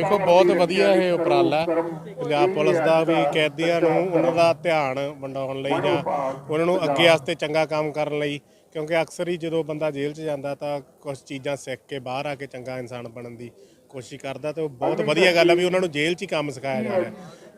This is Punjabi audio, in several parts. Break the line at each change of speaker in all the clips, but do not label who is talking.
ਦੇਖੋ ਬਹੁਤ ਵਧੀਆ ਇਹ ਉਪਰਾਲਾ। ਪੰਜਾਬ ਪੁਲਿਸ ਦਾ ਵੀ ਕੈਦੀਆਂ ਨੂੰ ਉਹਨਾਂ ਦਾ ਧਿਆਨ ਵੰਡਾਉਣ ਲਈ ਜਾਂ ਉਹਨਾਂ ਨੂੰ ਅੱਗੇ ਵਾਸਤੇ ਚੰਗਾ ਕੰਮ ਕਰਨ ਲਈ ਕਿਉਂਕਿ ਅਕਸਰ ਹੀ ਜਦੋਂ ਬੰਦਾ ਜੇਲ੍ਹ 'ਚ ਜਾਂਦਾ ਤਾਂ ਕੁਝ ਚੀਜ਼ਾਂ ਸਿੱਖ ਕੇ ਬਾਹਰ ਆ ਕੇ ਚੰਗਾ ਇਨਸਾਨ ਬਣਨ ਦੀ ਕੋਸ਼ਿਸ਼ ਕਰਦਾ ਤੇ ਉਹ ਬਹੁਤ ਵਧੀਆ ਗੱਲ ਆ ਵੀ ਉਹਨਾਂ ਨੂੰ ਜੇਲ੍ਹ 'ਚ ਹੀ ਕੰਮ ਸਿਖਾਇਆ ਜਾ ਰਿਹਾ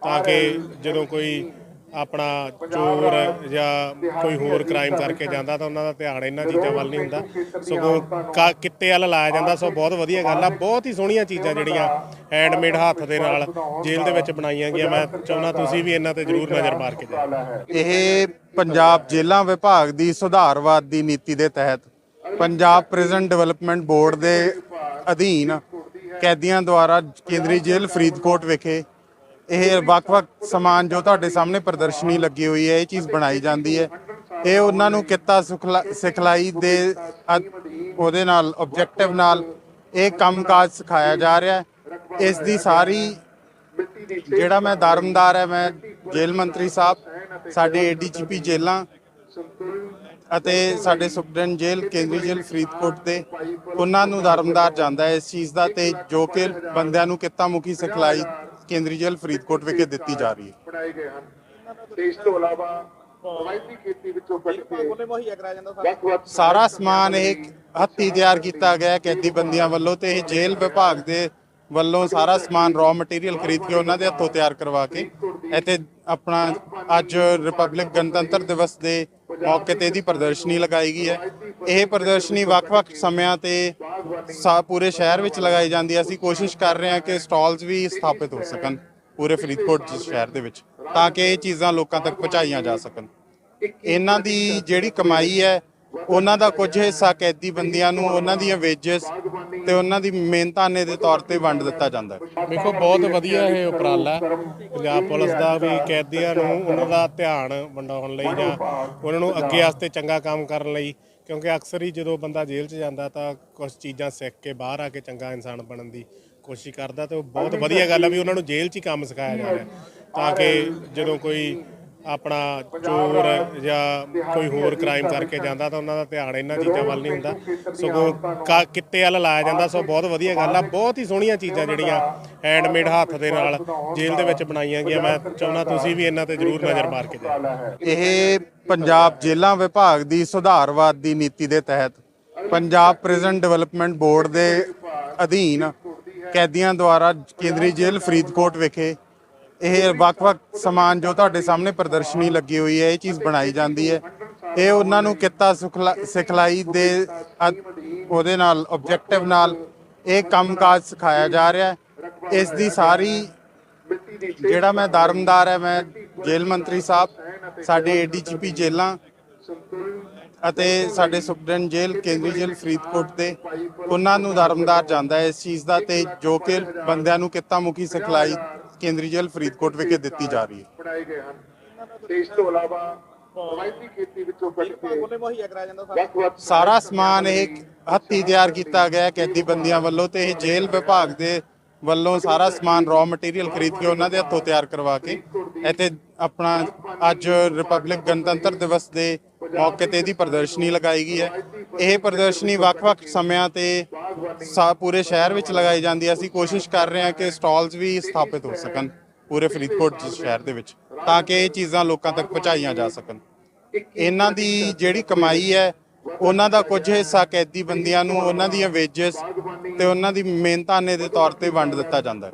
ਤਾਂ ਕਿ ਜਦੋਂ ਕੋਈ ਆਪਣਾ ਚੋਰ ਜਾਂ ਕੋਈ ਹੋਰ ਕ੍ਰਾਈਮ ਕਰਕੇ ਜਾਂਦਾ ਤਾਂ ਉਹਨਾਂ ਦਾ ਧਿਆਨ ਇਹਨਾਂ ਚੀਜ਼ਾਂ ਵੱਲ ਨਹੀਂ ਹੁੰਦਾ। ਸਗੋਂ ਕਾ- ਕਿੱਤੇ ਵੱਲ ਲਾਇਆ ਜਾਂਦਾ, ਸੋ ਬਹੁਤ ਵਧੀਆ ਗੱਲ ਆ। ਬਹੁਤ ਹੀ ਸੋਹਣੀਆਂ ਚੀਜ਼ਾਂ ਜਿਹੜੀਆਂ ਹੈਂਡਮੇਡ ਹੱਥ ਦੇ ਨਾਲ ਜੇਲ੍ਹ ਦੇ ਵਿੱਚ ਬਣਾਈਆਂ ਗਈਆਂ। ਮੈਂ ਚਾਹੁੰਦਾ ਤੁਸੀਂ ਵੀ ਇਹਨਾਂ ਤੇ ਜ਼ਰੂਰ ਨਜ਼ਰ ਮਾਰ ਕੇ ਜਾਓ।
ਇਹ ਪੰਜਾਬ ਜੇਲ੍ਹਾਂ ਵਿਭਾਗ ਦੀ ਸੁਧਾਰਵਾਦ ਦੀ ਨੀਤੀ ਦੇ ਤਹਿਤ ਪੰਜਾਬ ਪ੍ਰਿਜ਼ਨ ਡਿਵੈਲਪਮੈਂਟ ਬੋਰਡ ਦੇ ਅਧੀਨ ਕੈਦੀਆਂ ਦੁਆਰਾ ਕੇਂਦਰੀ ਜੇਲ੍ਹ ਫਰੀਦਕੋਟ ਵਿਖੇ ਇਹ ਵੱਖ-ਵੱਖ ਸਮਾਨ ਜੋ ਤੁਹਾਡੇ ਸਾਹਮਣੇ ਪ੍ਰਦਰਸ਼ਨੀ ਲੱਗੀ ਹੋਈ ਹੈ, ਇਹ ਚੀਜ਼ ਬਣਾਈ ਜਾਂਦੀ ਹੈ। ਇਹ ਉਹਨਾਂ ਨੂੰ ਕਿੱਤਾ ਸਿਖਲਾ- ਸਿਖਲਾਈ ਦੇ ਉਹਦੇ ਨਾਲ ਆਬਜੈਕਟਿਵ ਨਾਲ ਇਹ ਕੰਮਕਾਜ ਸਿਖਾਇਆ ਜਾ ਰਿਹਾ ਹੈ। ਇਸ ਦੀ ਸਾਰੀ, ਜਿਹੜਾ ਮੈਂ ਦਰਮਦਾਰ ਹੈ, ਮੈਂ ਜੇਲ੍ਹ ਮੰਤਰੀ ਸਾਹਿਬ, ਸਾਡੇ ਏਡੀਜੀਪੀ ਜੇਲਾਂ ਅਤੇ ਸਾਡੇ ਸੁਪਰਡੈਂਟ ਜੇਲ੍ਹ, ਕੇਂਦਰੀ ਜੇਲ੍ਹ ਫਰੀਦਕੋਟ ਦੇ, ਉਹਨਾਂ ਨੂੰ ਦਰਮਦਾਰ ਜਾਂਦਾ ਹੈ ਇਸ ਚੀਜ਼ ਦਾ ਤੇ ਜੋ ਕਿ ਬੰਦਿਆਂ ਨੂੰ ਕਿੱਤਾ ਮੁਖੀ ਸਿਖਲਾਈ ਕੇਂਦਰੀ ਜੇਲ੍ਹ ਫਰੀਦਕੋਟ ਵਿਖੇ ਦਿੱਤੀ ਜਾ ਰਹੀ ਹੈ।
ਬਣਾਏ ਗਏ ਹਨ। ਤੇ ਇਸ ਤੋਂ ਇਲਾਵਾ ਰਵਾਇਤੀ ਖੇਤੀ ਵਿੱਚੋਂ ਕੱਢ ਕੇ
ਸਾਰਾ। ਸਮਾਨ ਇਹ ਹੱਥੀ ਤਿਆਰ ਕੀਤਾ ਗਿਆ ਹੈ ਕੈਦੀ ਬੰਦੀਆਂ ਵੱਲੋਂ ਤੇ ਇਹ ਜੇਲ੍ਹ ਵਿਭਾਗ ਦੇ ਵੱਲੋਂ ਸਾਰਾ ਸਮਾਨ ਰॉ ਮਟੀਰੀਅਲ ਖਰੀਦ ਕੇ ਉਹਨਾਂ ਦੇ ਹੱਥੋਂ ਤਿਆਰ ਕਰਵਾ ਕੇ ਇੱਥੇ ਆਪਣਾ ਅੱਜ ਰਿਪਬਲਿਕ ਗਣਤੰਤਰ ਦਿਵਸ ਦੇ ਮੌਕੇ ਤੇ ਇਹਦੀ ਪ੍ਰਦਰਸ਼ਨੀ ਲਗਾਈ ਗਈ ਹੈ। ਇਹ ਪ੍ਰਦਰਸ਼ਨੀ ਵੱਖ-ਵੱਖ ਸਮਿਆਂ ਤੇ ਸਾ- ਪੂਰੇ ਸ਼ਹਿਰ ਵਿੱਚ ਲਗਾਈ ਜਾਂਦੀ ਹੈ। ਅਸੀਂ ਕੋਸ਼ਿਸ਼ ਕਰ ਰਹੇ ਹਾਂ ਕਿ ਸਟਾਲਸ ਵੀ ਸਥਾਪਿਤ ਹੋ ਸਕਣ ਪੂਰੇ ਫਰੀਦਕੋਟ ਸ਼ਹਿਰ ਦੇ ਵਿੱਚ, ਤਾਂ ਕਿ ਇਹ ਚੀਜ਼ਾਂ ਲੋਕਾਂ ਤੱਕ ਪਹੁੰਚਾਈਆਂ ਜਾ ਸਕਣ। ਇਹਨਾਂ ਦੀ ਜਿਹੜੀ ਕਮਾਈ ਹੈ, ਉਹਨਾਂ ਦਾ ਕੁਝ ਹਿੱਸਾ ਕੈਦੀ ਬੰਦੀਆਂ ਨੂੰ, ਉਹਨਾਂ ਦੀਆਂ ਵੇਜਸ ਤੇ ਉਹਨਾਂ ਦੀ ਮਿਹਨਤਾਨੇ ਦੇ ਤੌਰ ਤੇ ਵੰਡ ਦਿੱਤਾ ਜਾਂਦਾ ਹੈ।
ਦੇਖੋ, ਬਹੁਤ ਵਧੀਆ ਇਹ ਉਪਰਾਲਾ ਪੰਜਾਬ ਪੁਲਿਸ ਦਾ ਵੀ ਕੈਦੀਆਂ ਨੂੰ ਉਹਨਾਂ ਦਾ ਧਿਆਨ ਵੰਡਾਉਣ ਲਈ ਜਾਂ ਉਹਨਾਂ ਨੂੰ ਅੱਗੇ ਵਾਸਤੇ ਚੰਗਾ ਕੰਮ ਕਰਨ ਲਈ ਕਿਉਂਕਿ ਅਕਸਰ ਹੀ ਜਦੋਂ ਬੰਦਾ ਜੇਲ੍ਹ 'ਚ ਜਾਂਦਾ ਤਾਂ ਕੁਝ ਚੀਜ਼ਾਂ ਸਿੱਖ ਕੇ ਬਾਹਰ ਆ ਕੇ ਚੰਗਾ ਇਨਸਾਨ ਬਣਨ ਦੀ ਕੋਸ਼ਿਸ਼ ਕਰਦਾ ਤੇ ਉਹ ਬਹੁਤ ਵਧੀਆ ਗੱਲ ਆ ਵੀ ਉਹਨਾਂ ਨੂੰ ਜੇਲ੍ਹ 'ਚ ਹੀ ਕੰਮ ਸਿਖਾਇਆ ਜਾ ਰਿਹਾ ਤਾਂ ਕਿ ਜਦੋਂ ਕੋਈ ਆਪਣਾ ਚੋਰ ਜਾਂ ਕੋਈ ਹੋਰ ਕ੍ਰਾਈਮ ਕਰਕੇ ਜਾਂਦਾ। ਤਾਂ ਉਹਨਾਂ ਦਾ ਧਿਆਨ ਇਹਨਾਂ ਚੀਜ਼ਾਂ ਵੱਲ ਨਹੀਂ ਹੁੰਦਾ। ਸਗੋਂ ਕਿੱਤੇ ਵੱਲ ਲਾਇਆ ਜਾਂਦਾ ਸੋ ਬਹੁਤ ਵਧੀਆ ਗੱਲ ਆ। ਬਹੁਤ ਹੀ ਸੋਹਣੀਆਂ ਚੀਜ਼ਾਂ ਜਿਹੜੀਆਂ ਹੈਂਡਮੇਡ ਹੱਥ ਦੇ ਨਾਲ ਜੇਲ੍ਹ ਦੇ ਵਿੱਚ ਬਣਾਈਆਂ ਗਈਆਂ। ਮੈਂ ਚਾਹੁੰਦਾ ਤੁਸੀਂ ਵੀ ਇਹਨਾਂ ਤੇ ਜ਼ਰੂਰ ਨਜ਼ਰ ਮਾਰ ਕੇ ਜਾਓ।
ਇਹ ਪੰਜਾਬ ਜੇਲ੍ਹਾਂ ਵਿਭਾਗ ਦੀ ਸੁਧਾਰਵਾਦ ਦੀ ਨੀਤੀ ਦੇ ਤਹਿਤ ਪੰਜਾਬ ਪ੍ਰਿਜ਼ਨ ਡਿਵੈਲਪਮੈਂਟ ਬੋਰਡ ਦੇ ਅਧੀਨ ਕੈਦੀਆਂ ਦੁਆਰਾ ਕੇਂਦਰੀ ਜੇਲ੍ਹ ਫਰੀਦਕੋਟ ਵਿਖੇ ਇਹ ਵੱਖ-ਵੱਖ ਸਮਾਨ ਜੋ ਤੁਹਾਡੇ ਸਾਹਮਣੇ ਪ੍ਰਦਰਸ਼ਨੀ ਲੱਗੀ ਹੋਈ ਹੈ, ਇਹ ਚੀਜ਼ ਬਣਾਈ ਜਾਂਦੀ ਹੈ। ਇਹ ਉਹਨਾਂ ਨੂੰ ਕਿੱਤਾ ਸਿਖਲਾ- ਸਿਖਲਾਈ ਦੇ ਉਹਦੇ ਨਾਲ ਆਬਜੈਕਟਿਵ ਨਾਲ ਇਹ ਕੰਮਕਾਜ ਸਿਖਾਇਆ ਜਾ ਰਿਹਾ ਹੈ। ਇਸ ਦੀ ਸਾਰੀ, ਜਿਹੜਾ ਮੈਂ ਦਰਮਦਾਰ ਹੈ, ਮੈਂ ਜੇਲ੍ਹ ਮੰਤਰੀ ਸਾਹਿਬ, ਸਾਡੇ ਏਡੀਜੀਪੀ ਜੇਲਾਂ ਅਤੇ ਸਾਡੇ ਸੁਪਰਡੈਂਟ ਜੇਲ੍ਹ, ਕੇਂਦਰੀ ਜੇਲ੍ਹ ਫਰੀਦਕੋਟ ਦੇ, ਉਹਨਾਂ ਨੂੰ ਦਰਮਦਾਰ ਜਾਂਦਾ ਹੈ ਇਸ ਚੀਜ਼ ਦਾ ਤੇ ਜੋ ਕਿ ਬੰਦਿਆਂ ਨੂੰ ਕਿੱਤਾ ਮੁਖੀ ਸਿਖਲਾਈ ਕੇਂਦਰੀ ਜੇਲ੍ਹ ਫਰੀਦਕੋਟ ਵਿਖੇ ਦਿੱਤੀ ਜਾ ਰਹੀ ਹੈ।
ਬਣਾਏ ਗਏ ਹਨ। ਤੇ ਇਸ ਤੋਂ ਇਲਾਵਾ ਰਵਾਇਤੀ ਖੇਤੀ ਵਿੱਚੋਂ ਕੱਢ ਕੇ
ਸਾਰਾ ਸਮਾਨ ਇਹ ਹੱਥੀ ਤਿਆਰ ਕੀਤਾ ਗਿਆ ਹੈ ਕੈਦੀ ਬੰਦੀਆਂ ਵੱਲੋਂ ਤੇ ਇਹ ਜੇਲ੍ਹ ਵਿਭਾਗ ਦੇ ਵੱਲੋਂ ਸਾਰਾ ਸਮਾਨ ਰॉ ਮਟੀਰੀਅਲ ਖਰੀਦ ਕੇ ਉਹਨਾਂ ਦੇ ਹੱਥੋਂ ਤਿਆਰ ਕਰਵਾ ਕੇ ਇੱਥੇ ਆਪਣਾ ਅੱਜ ਰਿਪਬਲਿਕ ਗਣਤੰਤਰ ਦਿਵਸ ਦੇ ਮੌਕੇ ਤੇ ਇਹਦੀ ਪ੍ਰਦਰਸ਼ਨੀ ਲਗਾਈ ਗਈ ਹੈ। ਇਹ ਪ੍ਰਦਰਸ਼ਨੀ ਵੱਖ-ਵੱਖ ਸਮਿਆਂ ਤੇ ਸਾ- ਪੂਰੇ ਸ਼ਹਿਰ ਵਿੱਚ ਲਗਾਈ ਜਾਂਦੀ ਹੈ। ਅਸੀਂ ਕੋਸ਼ਿਸ਼ ਕਰ ਰਹੇ ਹਾਂ ਕਿ ਸਟਾਲਸ ਵੀ ਸਥਾਪਿਤ ਹੋ ਸਕਣ ਪੂਰੇ ਫਰੀਦਕੋਟ ਜ- ਸ਼ਹਿਰ ਦੇ ਵਿੱਚ, ਤਾਂ ਕਿ ਇਹ ਚੀਜ਼ਾਂ ਲੋਕਾਂ ਤੱਕ ਪਹੁੰਚਾਈਆਂ ਜਾ ਸਕਣ। ਇਹਨਾਂ ਦੀ ਜਿਹੜੀ ਕਮਾਈ ਹੈ, ਉਹਨਾਂ ਦਾ ਕੁਝ ਹਿੱਸਾ ਕੈਦੀ ਬੰਦੀਆਂ ਨੂੰ, ਉਹਨਾਂ ਦੀਆਂ ਵੇਜਸ ਤੇ ਉਹਨਾਂ ਦੀ ਮਿਹਨਤਾਨੇ ਦੇ ਤੌਰ ਤੇ ਵੰਡ ਦਿੱਤਾ ਜਾਂਦਾ ਹੈ।